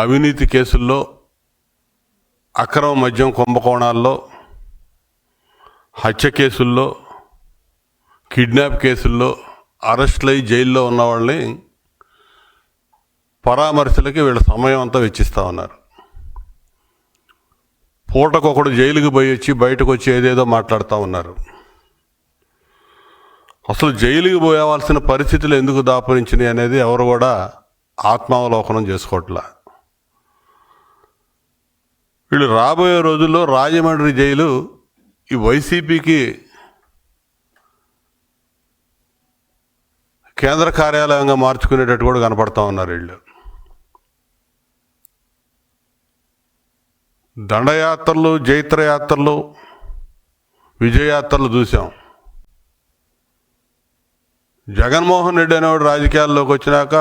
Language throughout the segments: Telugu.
అవినీతి కేసుల్లో అక్రమ మద్యం కుంభకోణాల్లో హత్య కేసుల్లో కిడ్నాప్ కేసుల్లో అరెస్టులై జైల్లో ఉన్న వాళ్ళని పరామర్శలకి వీళ్ళ సమయం అంతా వెచ్చిస్తూ ఉన్నారు. పూటకొకడు జైలుకి పోయి వచ్చి బయటకు వచ్చి ఏదేదో మాట్లాడుతూ ఉన్నారు. అసలు జైలుకి పోయవలసిన పరిస్థితులు ఎందుకు దాపరించినాయి అనేది ఎవరు కూడా ఆత్మావలోకనం చేసుకోవట్లా. వీళ్ళు రాబోయే రోజుల్లో రాజమండ్రి జైలు ఈ వైసీపీకి కేంద్ర కార్యాలయంగా మార్చుకునేటట్టు కూడా కనపడతా ఉన్నారు వీళ్ళు. దండయాత్రలు జైత్రయాత్రలు విజయయాత్రలు చూసాం జగన్మోహన్ రెడ్డి అనేవాడు రాజకీయాల్లోకి వచ్చినాక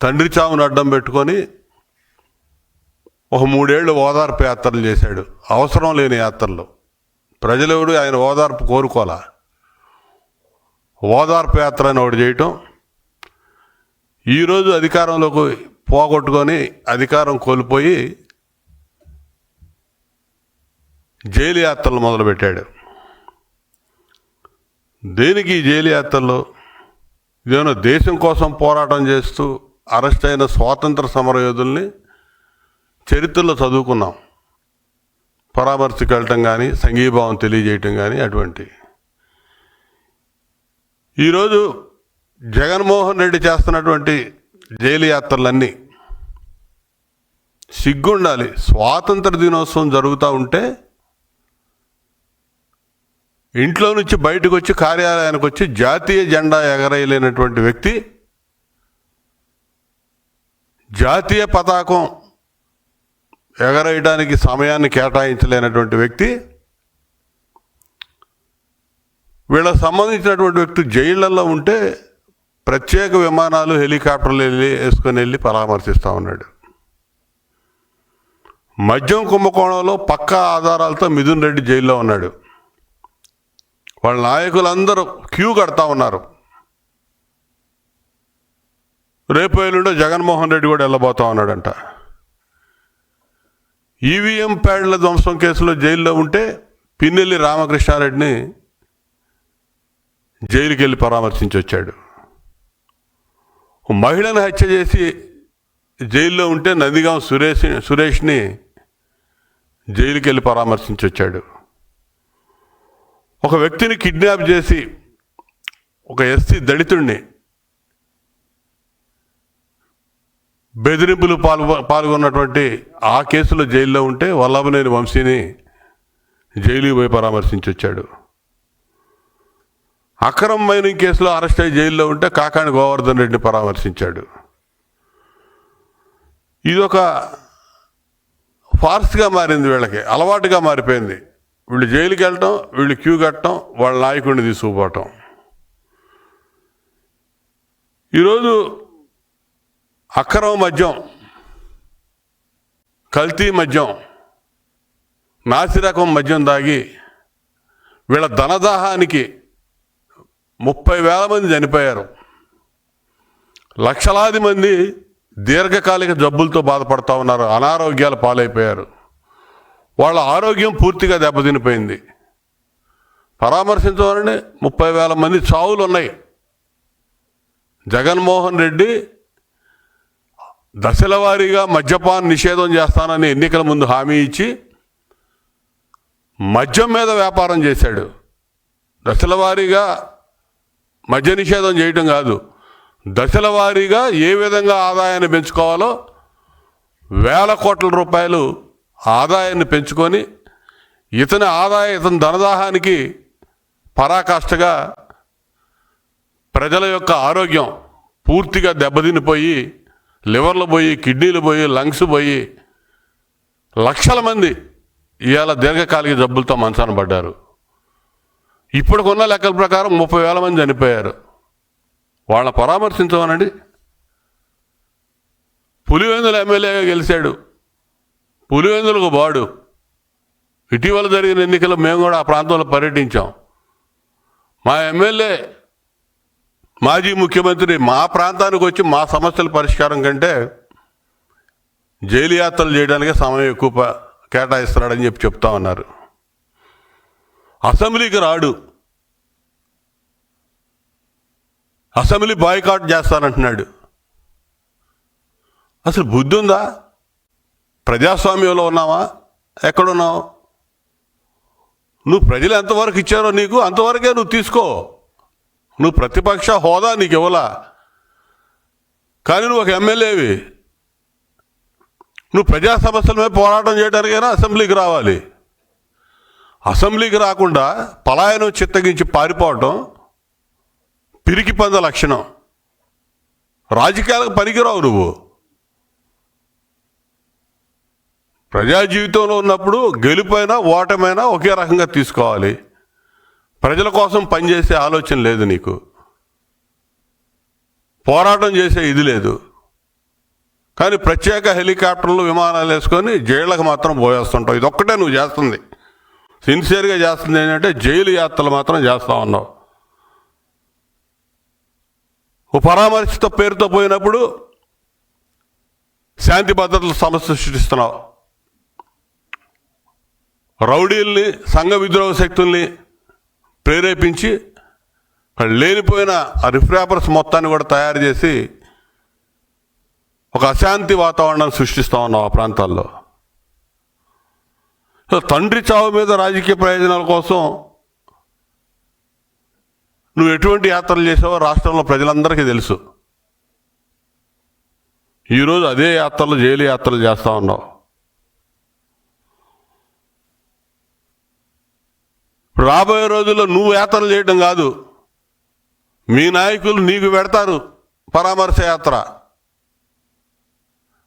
తండ్రి చావును అడ్డం పెట్టుకొని ఒక మూడేళ్ళు ఓదార్పు యాత్రలు చేశాడు. అవసరం లేని యాత్రలు. ప్రజలెవడు ఆయన ఓదార్పు కోరుకోలా? ఓదార్పు యాత్ర అని ఒకటి చేయటం. ఈరోజు అధికారంలోకి పోగొట్టుకొని అధికారం కోల్పోయి జైలు యాత్రలు మొదలుపెట్టాడు. దేనికి జైలు యాత్రలు? ఇదేమన్నా దేశం కోసం పోరాటం చేస్తూ అరెస్ట్ అయిన స్వాతంత్ర సమరయోధుల్ని చరిత్రలో చదువుకున్నాం. పరామర్శకు వెళ్ళటం కానీ సంఘీభావం తెలియజేయటం కానీ అటువంటి ఈరోజు జగన్మోహన్ రెడ్డి చేస్తున్నటువంటి జైలు యాత్రలన్నీ సిగ్గుండాలి. స్వాతంత్ర దినోత్సవం జరుగుతూ ఉంటే ఇంట్లో నుంచి బయటకు వచ్చి కార్యాలయానికి వచ్చి జాతీయ జెండా ఎగరేయలేనటువంటి వ్యక్తి జాతీయ పతాకం ఎగరేయడానికి సమయాన్ని కేటాయించలేనటువంటి వ్యక్తి వీళ్ళకి సంబంధించినటువంటి వ్యక్తి జైళ్ళల్లో ఉంటే ప్రత్యేక విమానాలు హెలికాప్టర్లు వెళ్ళి వేసుకొని వెళ్ళి పరామర్శిస్తూ ఉన్నాడు. మద్యం కుంభకోణంలో పక్కా ఆధారాలతో మిథున్ రెడ్డి జైల్లో ఉన్నాడు. వాళ్ళ నాయకులందరూ క్యూ కడతా ఉన్నారు. రేపు ఎల్లుండో జగన్మోహన్ రెడ్డి కూడా వెళ్ళబోతా ఉన్నాడంట. ఈవీఎం ప్యాడ్ల ధ్వంసం కేసులో జైల్లో ఉంటే పిన్నెల్లి రామకృష్ణారెడ్డిని జైలుకి వెళ్ళి పరామర్శించి వచ్చాడు మహిళను హత్య చేసి జైల్లో ఉంటే నందిగాం సురేష్ సురేష్ని జైలుకి వెళ్ళి పరామర్శించి వచ్చాడు ఒక వ్యక్తిని కిడ్నాప్ చేసి ఒక ఎస్సీ దళితుడిని బెదిరింపులు పాల్గొ పాల్గొన్నటువంటి ఆ కేసులో జైల్లో ఉంటే వల్లభనేని వంశీని జైలుకి పోయి పరామర్శించి వచ్చాడు అక్రమ మైనింగ్ కేసులో అరెస్ట్ అయ్యి జైల్లో ఉంటే కాకాని గోవర్ధన్ రెడ్డిని పరామర్శించాడు. ఇది ఒక ఫార్స్గా మారింది వీళ్ళకి అలవాటుగా మారిపోయింది. వీళ్ళు జైలుకి వెళ్ళటం వీళ్ళు క్యూ కట్టడం వాళ్ళ నాయకుడిని తీసుకుపోవటం. ఈరోజు అక్రమ మద్యం కల్తీ మద్యం నాసిరకం మద్యం దాగి వీళ్ళ ధనదాహానికి ముప్పై వేల మంది చనిపోయారు. లక్షలాది మంది దీర్ఘకాలిక జబ్బులతో బాధపడుతూ ఉన్నారు అనారోగ్యాలు పాలైపోయారు. వాళ్ళ ఆరోగ్యం పూర్తిగా దెబ్బతినిపోయింది. పరామర్శించవాలని ముప్పై వేల మంది చావులు ఉన్నాయి జగన్మోహన్ రెడ్డి దశల వారీగా మద్యపాన్ నిషేధం చేస్తానని ఎన్నికల ముందు హామీ ఇచ్చి మద్యం మీద వ్యాపారం చేశాడు. దశల వారీగా మద్య నిషేధం చేయటం కాదు. దశల వారీగా ఏ విధంగా ఆదాయాన్ని పెంచుకోవాలో వేల కోట్ల రూపాయలు ఆదాయాన్ని పెంచుకొని ఇతని ఆదాయ ఇతని ధనదాహానికి పరాకాష్ఠగా ప్రజల యొక్క ఆరోగ్యం పూర్తిగా దెబ్బతినిపోయి లివర్లు పోయి కిడ్నీలు పోయి లంగ్స్ పోయి లక్షల మంది ఇవాళ దీర్ఘకాలిక జబ్బులతో మంచాన పడ్డారు. ఇప్పటికున్న లెక్కల ప్రకారం ముప్పై వేల మంది చనిపోయారు. వాళ్ళ పరామర్శించమనండి. పులివెందుల ఎమ్మెల్యేగా గెలిచాడు. పులివెందులకు బాడు. ఇటీవల జరిగిన ఎన్నికల్లో మేము కూడా ఆ ప్రాంతంలో పర్యటించాం. మా ఎమ్మెల్యే మాజీ ముఖ్యమంత్రి మా ప్రాంతానికి వచ్చి మా సమస్యల పరిష్కారం కంటే జైలు యాత్రలు చేయడానికే సమయం ఎక్కువ కేటాయిస్తున్నాడని చెప్పి చెప్తా ఉన్నారు. అసెంబ్లీకి రాడు. అసెంబ్లీ బాయ్కాట్ చేస్తానంటున్నాడు. అసలు బుద్ధి ఉందా? ప్రజాస్వామ్యంలో ఉన్నావా? ఎక్కడున్నావు? నువ్వు ప్రజలు ఎంతవరకు ఇచ్చారో నీకు అంతవరకే నువ్వు తీసుకో. నువ్వు ప్రతిపక్ష హోదా నీకు ఇవ్వలా కానీ నువ్వు ఒక ఎమ్మెల్యేవి. నువ్వు ప్రజా సమస్యల మీద పోరాటం చేయడానికైనా అసెంబ్లీకి రావాలి. అసెంబ్లీకి రాకుండా పలాయనం చిత్తగించి పారిపోవటం పిరికి పంద లక్షణం. రాజకీయాలకు పనికిరావు నువ్వు. ప్రజా జీవితంలో ఉన్నప్పుడు గెలుపైనా ఓటమైనా ఒకే రకంగా తీసుకోవాలి. ప్రజల కోసం పనిచేసే ఆలోచన లేదు నీకు. పోరాటం చేసే ఇది లేదు. కానీ ప్రత్యేక హెలికాప్టర్లు విమానాలు వేసుకొని జైళ్ళకు మాత్రం పోయేస్తుంటావు. ఇది ఒక్కటే నువ్వు చేస్తుంది. సిన్సియర్గా చేస్తుంది ఏంటంటే జైలు యాత్రలు మాత్రం చేస్తా ఉన్నావు. ఓ పేరుతో పోయినప్పుడు శాంతి భద్రతల సమస్య సృష్టిస్తున్నావు. రౌడీల్ని సంఘ విద్రోహ శక్తుల్ని ప్రేరేపించి లేనిపోయిన ఆ రిఫ్రాపర్స్ మొత్తాన్ని కూడా తయారు చేసి ఒక అశాంతి వాతావరణాన్ని సృష్టిస్తా ఉన్నావు ఆ ప్రాంతాల్లో. తండ్రి చావు మీద రాజకీయ ప్రయోజనాల కోసం నువ్వు ఎటువంటి యాత్రలు చేసావో రాష్ట్రంలో ప్రజలందరికీ తెలుసు. ఈరోజు అదే యాత్రలు జైలు యాత్రలు చేస్తూ ఉన్నావు. రాబోయే రోజుల్లో నువ్వు యాత్రలు చేయడం కాదు. మీ నాయకులు నీకు పెడతారు పరామర్శ యాత్ర.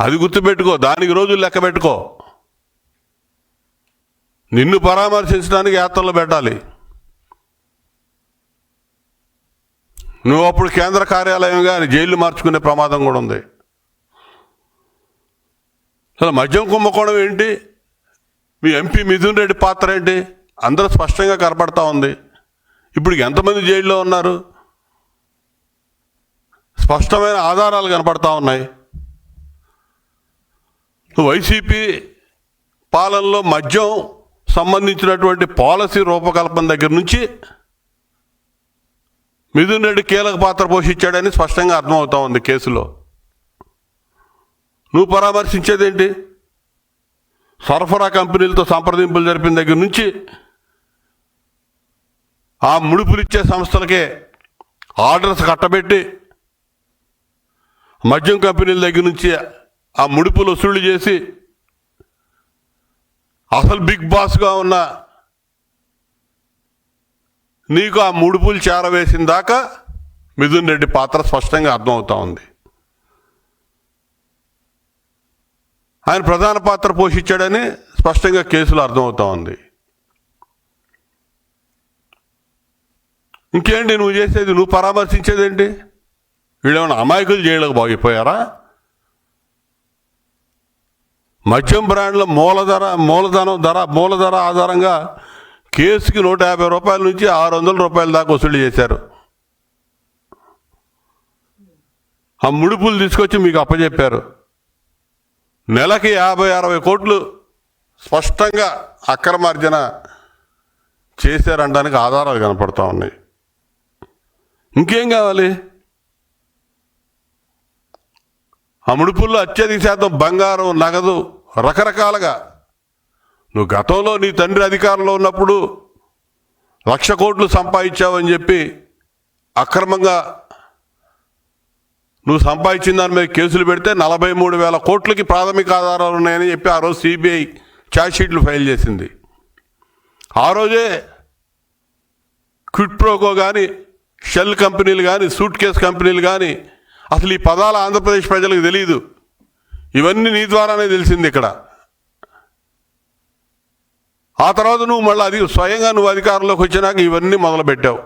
అది గుర్తుపెట్టుకో దానికి రోజులు లెక్క పెట్టుకో. నిన్ను పరామర్శించడానికి యాత్రలు పెట్టాలి. నువ్వు అప్పుడు కేంద్ర కార్యాలయంగా జైలు మార్చుకునే ప్రమాదం కూడా ఉంది. అసలు మద్యం కుంభకోణం ఏంటి? మీ ఎంపీ మిథున్ రెడ్డి పాత్ర ఏంటి? అందరూ స్పష్టంగా కనపడతా ఉంది. ఇప్పుడు ఎంతమంది జైల్లో ఉన్నారు? స్పష్టమైన ఆధారాలు కనపడతా ఉన్నాయి. వైసీపీ పాలనలో మద్యం సంబంధించినటువంటి పాలసీ రూపకల్పన దగ్గర నుంచి మిథున్ రెడ్డి కీలక పాత్ర పోషించాడని స్పష్టంగా అర్థమవుతా ఉంది కేసులో. నువ్వు పరామర్శించేదేంటి? సరఫరా కంపెనీలతో సంప్రదింపులు జరిపిన దగ్గర నుంచి ఆ ముడుపులిచ్చే సంస్థలకే ఆర్డర్స్ కట్టబెట్టి మద్యం కంపెనీల దగ్గర నుంచి ఆ ముడుపులు వసూళ్ళు చేసి అసలు బిగ్ బాస్గా ఉన్న నీకు ఆ ముడుపులు చేరవేసిన దాకా మిథున్ రెడ్డి పాత్ర స్పష్టంగా అర్థమవుతా ఉంది. ఆయన ప్రధాన పాత్ర పోషించాడని స్పష్టంగా కేసులో అర్థమవుతా ఉంది. ఇంకేంటి నువ్వు చేసేది? నువ్వు పరామర్శించేదేంటి? వీళ్ళేమన్నా అమాయకులు జైలుకు బాగిపోయారా? మద్యం బ్రాండ్ల మూలధర మూలధనం ధర మూలధర ఆధారంగా కేసుకి నూట యాభై రూపాయల నుంచి ఆరు వందల రూపాయల దాకా వసూలు చేశారు. ఆ ముడుపులు తీసుకొచ్చి మీకు అప్పచెప్పారు నెలకి యాభై అరవై కోట్లు స్పష్టంగా అక్రమార్జన చేశారనడానికి ఆధారాలు కనపడుతూ ఉన్నాయి. ఇంకేం కావాలి? ఆ ముడుపుల్లో అత్యధిక శాతం బంగారం నగదు రకరకాలుగా. నువ్వు గతంలో నీ తండ్రి అధికారంలో ఉన్నప్పుడు లక్ష కోట్లు సంపాదించావని చెప్పి అక్రమంగా నువ్వు సంపాదించిన దాని మీద కేసులు పెడితే నలభై మూడు వేల కోట్లకి ప్రాథమిక ఆధారాలు ఉన్నాయని చెప్పి ఆ రోజు సిబిఐ ఛార్జ్షీట్లు ఫైల్ చేసింది. ఆ రోజే క్విట్ ప్రోకో కానీ షెల్ కంపెనీలు కానీ సూట్ కేస్ కంపెనీలు కానీ అసలు ఈ పదాలు ఆంధ్రప్రదేశ్ ప్రజలకు తెలియదు ఇవన్నీ నీ ద్వారానే తెలిసింది ఇక్కడ. ఆ తర్వాత నువ్వు మళ్ళీ అది స్వయంగా నువ్వు అధికారంలోకి వచ్చినాక ఇవన్నీ మొదలుపెట్టావు.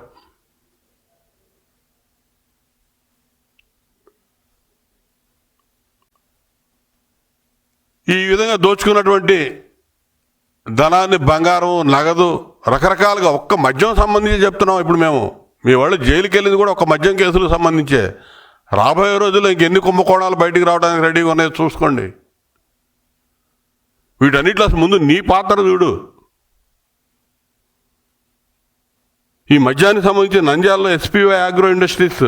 ఈ విధంగా దోచుకున్నటువంటి ధనాన్ని బంగారం నగదు రకరకాలుగా ఒక్క మద్యం సంబంధించి చెప్తున్నాం ఇప్పుడు మేము. మీ వాళ్ళు జైలుకి వెళ్ళింది కూడా ఒక మద్యం కేసులకు సంబంధించే. రాబోయే రోజుల్లో ఇంకెన్ని కుంభకోణాలు బయటికి రావడానికి రెడీగా ఉన్నాయో చూసుకోండి. వీటన్నిటిలో అసలు ముందు నీ పాత్ర చూడు. ఈ మద్యానికి సంబంధించి నంద్యాలలో ఎస్పీవై ఆగ్రో ఇండస్ట్రీస్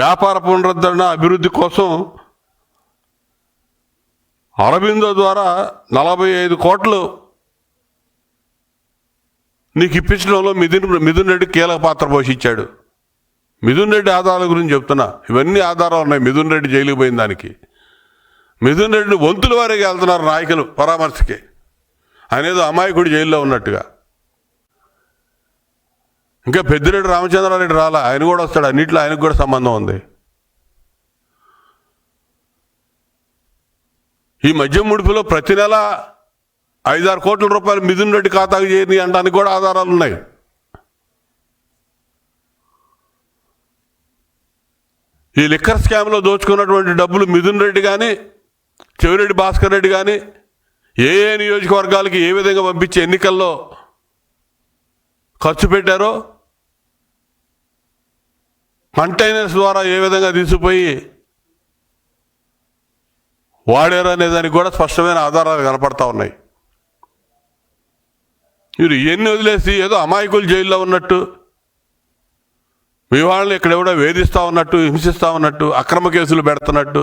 వ్యాపార పునరుద్ధరణ అభివృద్ధి కోసం అరబిందో ద్వారా నలభై ఐదు కోట్లు నీకు ఇప్పించడంలో మిథున్ మిథున్ రెడ్డి కీలక పాత్ర పోషించాడు. మిథున్ రెడ్డి ఆధారాల గురించి చెప్తున్నా. ఇవన్నీ ఆధారాలు ఉన్నాయి. మిథున్ రెడ్డి జైలుకి పోయిన దానికి. మిథున్ రెడ్డిని వంతుల వారికి వెళ్తున్నారు నాయకులు పరామర్శకి. ఆయన ఏదో అమాయకుడు జైల్లో ఉన్నట్టుగా. ఇంకా పెద్దిరెడ్డి రామచంద్రారెడ్డి రాలా? ఆయన కూడా వస్తాడు. అన్నింటిలో ఆయనకు కూడా సంబంధం ఉంది. ఈ మద్యం ముడుపులో ప్రతి నెల ఐదారు కోట్ల రూపాయలు మిథున్ రెడ్డి ఖాతాకు చేరి అనడానికి కూడా ఆధారాలు ఉన్నాయి. ఈ లిక్కర్ స్కామ్లో దోచుకున్నటువంటి డబ్బులు మిథున్ రెడ్డి కానీ చెవిరెడ్డి భాస్కర్ రెడ్డి కానీ ఏ ఏ నియోజకవర్గాలకి ఏ విధంగా పంపించి ఎన్నికల్లో ఖర్చు పెట్టారో కంటైనర్స్ ద్వారా ఏ విధంగా తీసుకుపోయి వాడారు అనే దానికి కూడా స్పష్టమైన ఆధారాలు కనపడతా ఉన్నాయి. మీరు ఇవన్నీ వదిలేసి ఏదో అమాయకులు జైల్లో ఉన్నట్టు మీ వాళ్ళని ఇక్కడెవడో వేధిస్తూ ఉన్నట్టు హింసిస్తూ ఉన్నట్టు అక్రమ కేసులు పెడుతున్నట్టు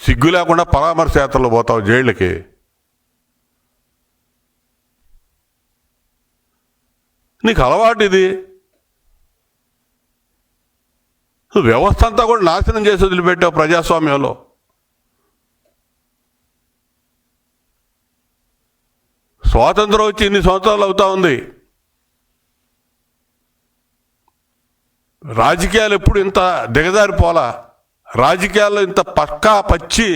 సిగ్గు లేకుండా పరామర్శ యాత్రలు పోతావు జైళ్ళకి. నీకు అలవాటు ఇది వ్యవస్థ అంతా కూడా నాశనం చేసి వదిలిపెట్టావు ప్రజాస్వామ్యంలో. స్వాతంత్రం వచ్చి ఇన్ని సంవత్సరాలు అవుతా ఉంది. రాజకీయాలు ఎప్పుడు ఇంత దిగజారిపోలా రాజకీయాల్లో ఇంత పక్కా పచ్చి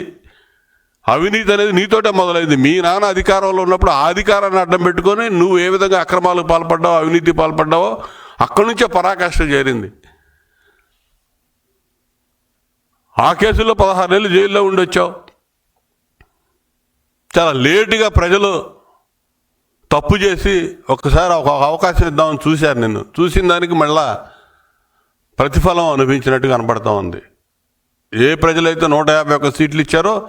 అవినీతి అనేది నీతోటే మొదలైంది. మీ నాన్న అధికారంలో ఉన్నప్పుడు ఆ అధికారాన్ని అడ్డం పెట్టుకొని నువ్వు ఏ విధంగా అక్రమాలకు పాల్పడ్డావో అవినీతి పాల్పడ్డావో అక్కడి నుంచే పరాకాష్ట చేరింది. ఆ కేసులో పదహారు నెలలు జైల్లో ఉండొచ్చావు. చాలా లేటుగా ప్రజలు తప్పు చేసి ఒక్కసారి ఒక అవకాశం ఇద్దామని చూశారు నేను చూసిన దానికి మళ్ళా ప్రతిఫలం అనిపించినట్టు కనపడతా ఉంది. ఏ ప్రజలైతే నూట యాభై ఒక్క సీట్లు ఇచ్చారో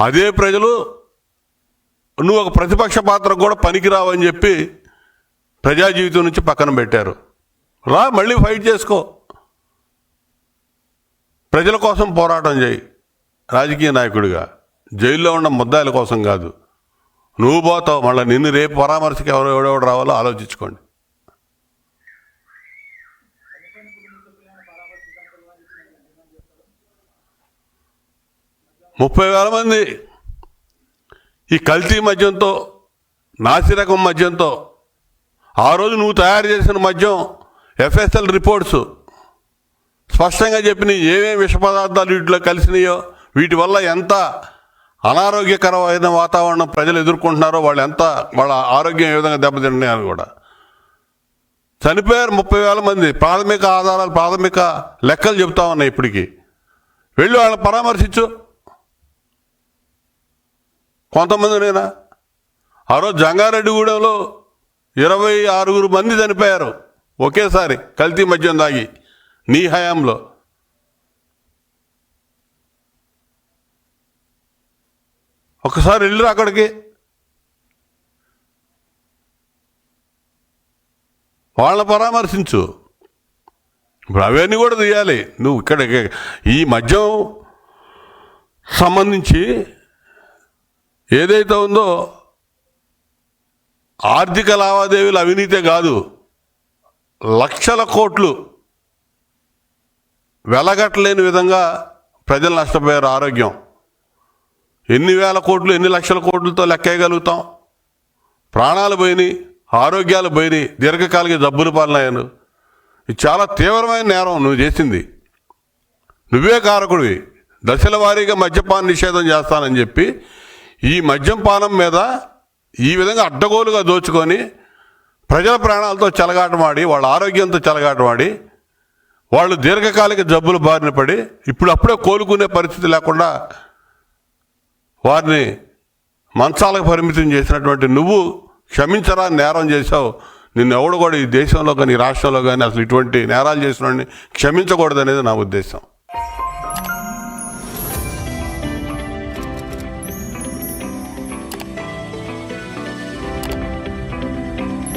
అదే ప్రజలు నువ్వు ఒక ప్రతిపక్ష పాత్ర కూడా పనికిరావని చెప్పి ప్రజా జీవితం నుంచి పక్కన పెట్టారు. రా మళ్ళీ ఫైట్ చేసుకో. ప్రజల కోసం పోరాటం చేయి. రాజకీయ నాయకుడిగా. జైల్లో ఉన్న ముద్దాయిల కోసం కాదు. నువ్వు పోతావు మళ్ళీ నిన్ను రేపు పరామర్శకి ఎవరు ఎవడెవడు రావాలో ఆలోచించుకోండి. ముప్పై వేల మంది ఈ కల్తీ మద్యంతో నాసిరకం మద్యంతో ఆ రోజు నువ్వు తయారు చేసిన మద్యం ఎఫ్ఎస్ఎల్ రిపోర్ట్స్ స్పష్టంగా చెప్పిన ఏమేమి విష పదార్థాలు వీటిలో కలిసినాయో వీటి వల్ల ఎంత అనారోగ్యకరమైన వాతావరణం ప్రజలు ఎదుర్కొంటున్నారో వాళ్ళు ఎంత వాళ్ళ ఆరోగ్యం ఏ విధంగా దెబ్బతిన్నాయని కూడా. చనిపోయారు ముప్పై వేల మంది. ప్రాథమిక ఆధారాలు ప్రాథమిక లెక్కలు చెప్తా ఉన్నాయి ఇప్పటికీ. వెళ్ళి వాళ్ళని పరామర్శించు. కొంతమందినైనా ఆ రోజు జంగారెడ్డిగూడెంలో ఇరవై ఆరుగురు మంది చనిపోయారు ఒకేసారి కల్తీ మద్యం దాగి నీ హయాంలో. ఒకసారి వెళ్ళిరా అక్కడికి. వాళ్ళని పరామర్శించు. ఇప్పుడు అవన్నీ కూడా తీయాలి. నువ్వు ఇక్కడ ఈ మద్యం సంబంధించి ఏదైతే ఉందో ఆర్థిక లావాదేవీలు అవినీతే కాదు లక్షల కోట్లు వెలగట్టలేని విధంగా ప్రజలు నష్టపోయారు ఆరోగ్యం. ఎన్ని వేల కోట్లు ఎన్ని లక్షల కోట్లతో లెక్కేయగలుగుతాం? ప్రాణాలు పోయినాయి ఆరోగ్యాలు పోయినాయి దీర్ఘకాలిక జబ్బులు పాలనయ్యాను ఇది చాలా తీవ్రమైన నేరం నువ్వు చేసింది. నువ్వే కారకుడివి. దశల వారీగా మద్యపాన నిషేధం చేస్తానని చెప్పి ఈ మద్యపానం మీద ఈ విధంగా అడ్డగోలుగా దోచుకొని ప్రజల ప్రాణాలతో చెలగాటమాడి వాళ్ళ ఆరోగ్యంతో చెలగాటమాడి వాళ్ళు దీర్ఘకాలిక జబ్బులు బారిన పడి ఇప్పుడు అప్పుడే కోలుకునే పరిస్థితి లేకుండా వారిని మంచాలకు పరిమితం చేసినటువంటి నువ్వు క్షమించరా నేరం చేశావు. నిన్ను ఎవడు కూడా ఈ దేశంలో కానీ ఈ రాష్ట్రంలో కానీ అసలు ఇటువంటి నేరాలు చేసిన వాడిని నా ఉద్దేశం.